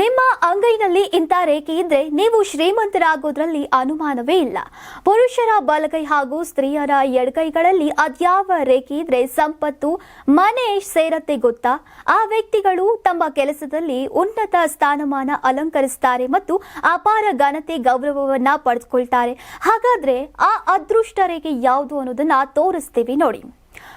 ನಿಮ್ಮ ಅಂಗೈನಲ್ಲಿ ಇಂಥ ರೇಖೆ ಇದ್ರೆ ನೀವು ಶ್ರೀಮಂತರಾಗೋದ್ರಲ್ಲಿ ಅನುಮಾನವೇ ಇಲ್ಲ. ಪುರುಷರ ಬಲಗೈ ಹಾಗೂ ಸ್ತ್ರೀಯರ ಎಡಗೈಗಳಲ್ಲಿ ಅದ್ಯಾವ ರೇಖೆ ಇದ್ರೆ ಸಂಪತ್ತು, ಮನೆ ಸೇರತ್ತೆ ಗೊತ್ತಾ? ಆ ವ್ಯಕ್ತಿಗಳು ತಮ್ಮ ಕೆಲಸದಲ್ಲಿ ಉನ್ನತ ಸ್ಥಾನಮಾನ ಅಲಂಕರಿಸ್ತಾರೆ ಮತ್ತು ಅಪಾರ ಘನತೆ ಗೌರವವನ್ನ ಪಡೆದುಕೊಳ್ತಾರೆ. ಹಾಗಾದ್ರೆ ಆ ಅದೃಷ್ಟ ರೇಖೆ ಯಾವುದು ಅನ್ನೋದನ್ನ ತೋರಿಸ್ತೀವಿ ನೋಡಿ.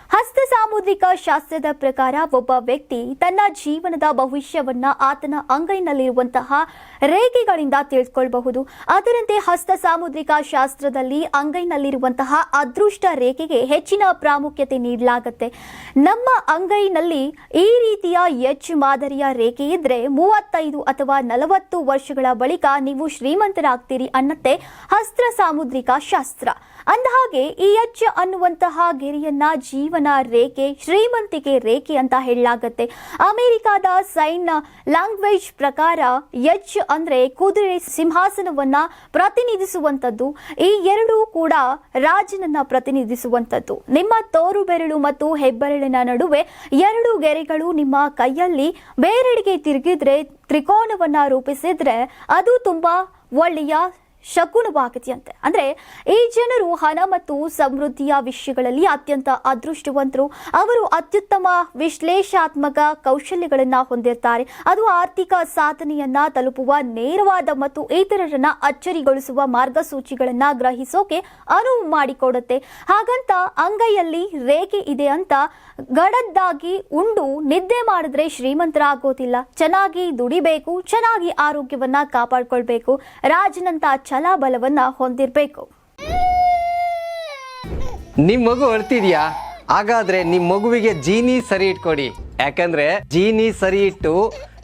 ಹಸ್ತ ಸಾಮುದ್ರಿಕ ಶಾಸ್ತ್ರದ ಪ್ರಕಾರ ಒಬ್ಬ ವ್ಯಕ್ತಿ ತನ್ನ ಜೀವನದ ಭವಿಷ್ಯವನ್ನ ಆತನ ಅಂಗೈನಲ್ಲಿರುವಂತಹ ರೇಖೆಗಳಿಂದ ತಿಳಿದುಕೊಳ್ಳಬಹುದು ಅದರಂತೆ ಹಸ್ತ ಸಾಮುದ್ರಿಕ ಶಾಸ್ತ್ರದಲ್ಲಿ ಅಂಗೈನಲ್ಲಿರುವಂತಹ ಅದೃಷ್ಟ ರೇಖೆಗೆ ಹೆಚ್ಚಿನ ಪ್ರಾಮುಖ್ಯತೆ ನೀಡಲಾಗುತ್ತೆ. ನಮ್ಮ ಅಂಗೈನಲ್ಲಿ ಈ ರೀತಿಯ ಎಚ್ ಮಾದರಿಯ ರೇಖೆ ಇದ್ರೆ ಮೂವತ್ತೈದು ಅಥವಾ ನಲವತ್ತು ವರ್ಷಗಳ ಬಳಿಕ ನೀವು ಶ್ರೀಮಂತರಾಗ್ತೀರಿ ಅನ್ನತ್ತೆ ಹಸ್ತ ಸಾಮುದ್ರಿಕ ಶಾಸ್ತ್ರ. ಅಂದಹಾಗೆ ಈ ಎಚ್ ಅನ್ನುವಂತಹ ಗೆರೆಯನ್ನ ಜೀವನ ರೇಖೆ, ಶ್ರೀಮಂತಿಕೆ ರೇಖೆ ಅಂತ ಹೇಳಲಾಗತ್ತೆ. ಅಮೆರಿಕಾದ ಸೈನ್ ಲ್ಯಾಂಗ್ವೇಜ್ ಪ್ರಕಾರ ಯಜ್ ಅಂದ್ರೆ ಕುದುರೆ ಸಿಂಹಾಸನವನ್ನ ಪ್ರತಿನಿಧಿಸುವಂತದ್ದು ಈ ಎರಡೂ ಕೂಡ ರಾಜನನ್ನ ಪ್ರತಿನಿಧಿಸುವಂತದ್ದು ನಿಮ್ಮ ತೋರು ಬೆರಳು ಮತ್ತು ಹೆಬ್ಬೆರಳಿನ ನಡುವೆ ಎರಡು ಗೆರೆಗಳು ನಿಮ್ಮ ಕೈಯಲ್ಲಿ ಬೇರೆಡೆಗೆ ತಿರುಗಿದ್ರೆ ತ್ರಿಕೋನವನ್ನ ರೂಪಿಸಿದ್ರೆ ಅದು ತುಂಬಾ ಒಳ್ಳೆಯ ಶಕುನವಾಗದೆಯಂತೆ ಅಂದ್ರೆ ಈ ಜನರು ಹಣ ಮತ್ತು ಸಮೃದ್ಧಿಯ ವಿಷಯಗಳಲ್ಲಿ ಅತ್ಯಂತ ಅದೃಷ್ಟವಂತರು. ಅವರು ಅತ್ಯುತ್ತಮ ವಿಶ್ಲೇಷಾತ್ಮಕ ಕೌಶಲ್ಯಗಳನ್ನ ಹೊಂದಿರ್ತಾರೆ. ಅದು ಆರ್ಥಿಕ ಸಾಧನೆಯನ್ನ ತಲುಪುವ ನೇರವಾದ ಮತ್ತು ಇತರರನ್ನ ಅಚ್ಚರಿಗೊಳಿಸುವ ಮಾರ್ಗಸೂಚಿಗಳನ್ನ ಗ್ರಹಿಸೋಕೆ ಅನುವು ಮಾಡಿಕೊಡುತ್ತೆ. ಹಾಗಂತ ಅಂಗೈಯಲ್ಲಿ ರೇಖೆ ಇದೆ ಅಂತ ಗಡದ್ದಾಗಿ ಉಂಡು ನಿದ್ದೆ ಮಾಡಿದ್ರೆ ಶ್ರೀಮಂತರಾಗೋದಿಲ್ಲ. ಚೆನ್ನಾಗಿ ದುಡಿಬೇಕು, ಚೆನ್ನಾಗಿ ಆರೋಗ್ಯವನ್ನ ಕಾಪಾಡ್ಕೊಳ್ಬೇಕು. ರಾಜನಂತ ಛಲ ಬಲವನ್ನ ಹೊಂದಿರಬೇಕು. ನಿಮ್ ಮಗು ಅಳ್ತಿದ್ಯಾ? ಹಾಗಾದ್ರೆ ನಿಮ್ ಮಗುವಿಗೆ ಜೀನಿ ಸರಿ ಇಟ್ಕೊಡಿ. ಯಾಕಂದ್ರೆ ಜೀನಿ ಸರಿ ಇಟ್ಟು